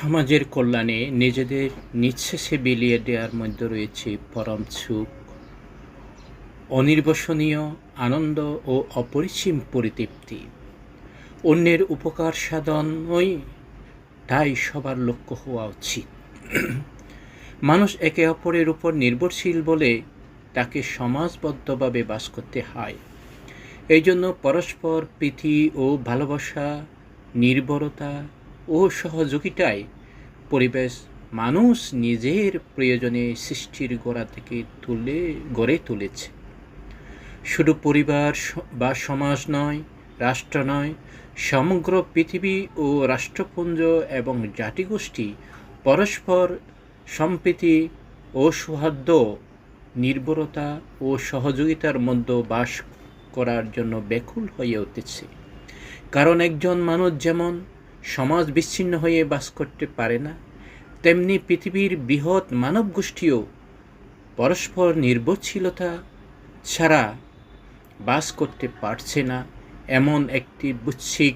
সমাজের কল্যাণে নিজেদের নিঃশেষে বিলিয়ে দেওয়ার মধ্যে রয়েছে পরম সুখ। অনির্বসনীয় আনন্দ ও অপরিসীম পরিতৃপ্তি। অন্যের উপকার সাধনই তাই সবার লক্ষ্য হওয়া উচিত। মানুষ একে অপরের উপর নির্ভরশীল বলে তাকে সমাজবদ্ধভাবে বাস করতে হয়। এই জন্য পরস্পর প্রীতি ও ভালোবাসা, নির্ভরতা ও সহযোগিতায় পরিবেশ মানুষ নিজের প্রয়োজনে সৃষ্টির গোড়া থেকে তুলে, গড়ে তুলেছে। শুধু পরিবার বা সমাজ নয়, রাষ্ট্র নয়, সমগ্র পৃথিবী ও রাষ্ট্রপুঞ্জ এবং জাতিগোষ্ঠী পরস্পর সম্প্রীতি ও সৌহার্দ্য, নির্ভরতা ও সহযোগিতার মধ্যে বাস করার জন্য ব্যাকুল হয়ে উঠেছে। কারণ একজন মানুষ যেমন সমাজ বিচ্ছিন্ন হয়ে বাস করতে পারে না, তেমনি পৃথিবীর বৃহৎ মানব গোষ্ঠীও পরস্পর নির্ভরশীলতা ছাড়া বাস করতে পারছে না, এমন একটি বুচ্ছিক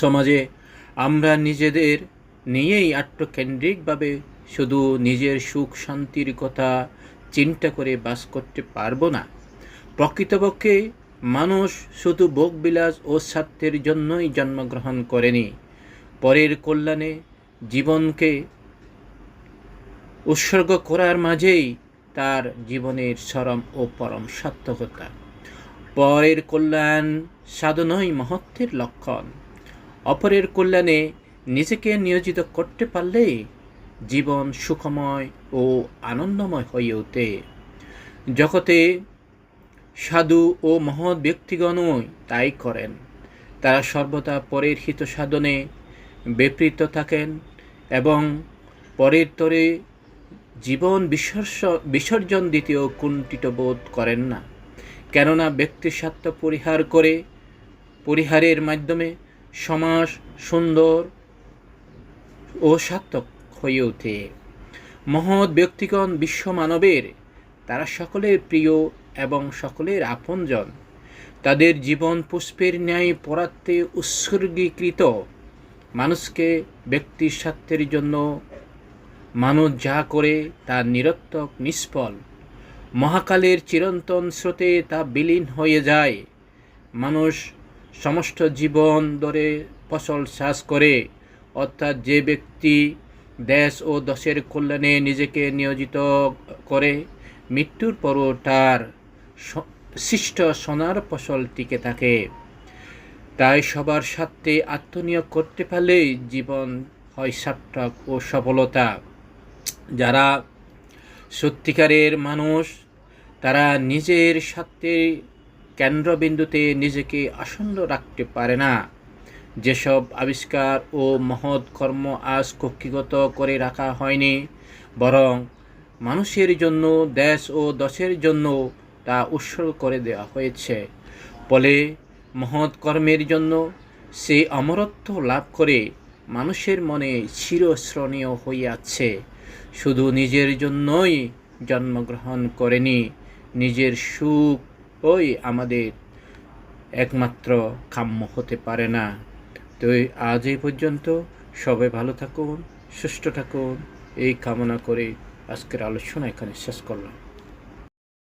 সমাজে। আমরা নিজেদের নিয়েই আত্মকেন্দ্রিকভাবে শুধু নিজের সুখ, শান্তির কথা চিন্তা করে বাস করতে পারব না। প্রকৃতপক্ষে মানুষ শুধু ভোগবিলাস ও স্বার্থের জন্যই জন্মগ্রহণ করেনি। পরের কল্যাণে জীবনকে উৎসর্গ করার মাঝেই তার জীবনের চরম ও পরম সার্থকতা। পরের কল্যাণ সাধনই মহত্বের লক্ষণ। অপরের কল্যাণে নিজেকে নিয়োজিত করতে পারলে জীবন সুখময় ও আনন্দময় হয়ে ওঠে। জগতে সাধু ও মহৎ ব্যক্তিগণও তাই করেন। তারা সর্বদা পরের হিত সাধনে ব্যাপৃত থাকেন এবং পরের তরে জীবন বিসর্জ বিসর্জন দিতেও কুণ্ঠিত বোধ করেন না। কেননা ব্যক্তির স্বার্থ পরিহার করে, পরিহারের মাধ্যমে সমাজ সুন্দর ও সার্থক হয়ে ওঠে। মহৎ ব্যক্তিগণ বিশ্ব মানবের, তারা সকলের প্রিয় এবং সকলের আপনজন। তাদের জীবন পুষ্পের ন্যায় পরাত্মে উৎসর্গীকৃত। মানুষকে ব্যক্তির স্বার্থের জন্য মানুষ যা করে তা নিরর্থক, নিষ্ফল। মহাকালের চিরন্তন স্রোতে তা বিলীন হয়ে যায়। মানুষ সমস্ত জীবন ধরে ফসল চাষ করে, অর্থাৎ যে ব্যক্তি দেশ ও দশের কল্যাণে নিজেকে নিয়োজিত করে, মৃত্যুর পরও তার সৃষ্ট সোনার ফসল টিকে থাকে। তাই সবার স্বার্থে আত্মনিয়োগ করতে পারলেই জীবন হয় সার্থক ও সফলতা। যারা সত্যিকারের মানুষ, তারা নিজের স্বার্থের কেন্দ্রবিন্দুতে নিজেকে আসন্ন রাখতে পারে না। যেসব আবিষ্কার ও মহৎ কর্ম আজ কক্ষিগত করে রাখা হয়নি, বরং মানুষের জন্য, দেশ ও দশের জন্য তা উৎসর্গ করে দেওয়া হয়েছে। ফলে মহৎ কর্মের জন্য সে অমরত্ব লাভ করে মানুষের মনে চিরস্মরণীয় আছে শুধু নিজের জন্যই জন্মগ্রহণ করেনি, নিজের সুখ ওই আমাদের একমাত্র কাম্য হতে পারে না। তো আজ এই পর্যন্ত সবাই ভালো থাকুন, সুস্থ থাকুন। এই কামনা করে আজকের আলোচনা এখানে শেষ করলাম।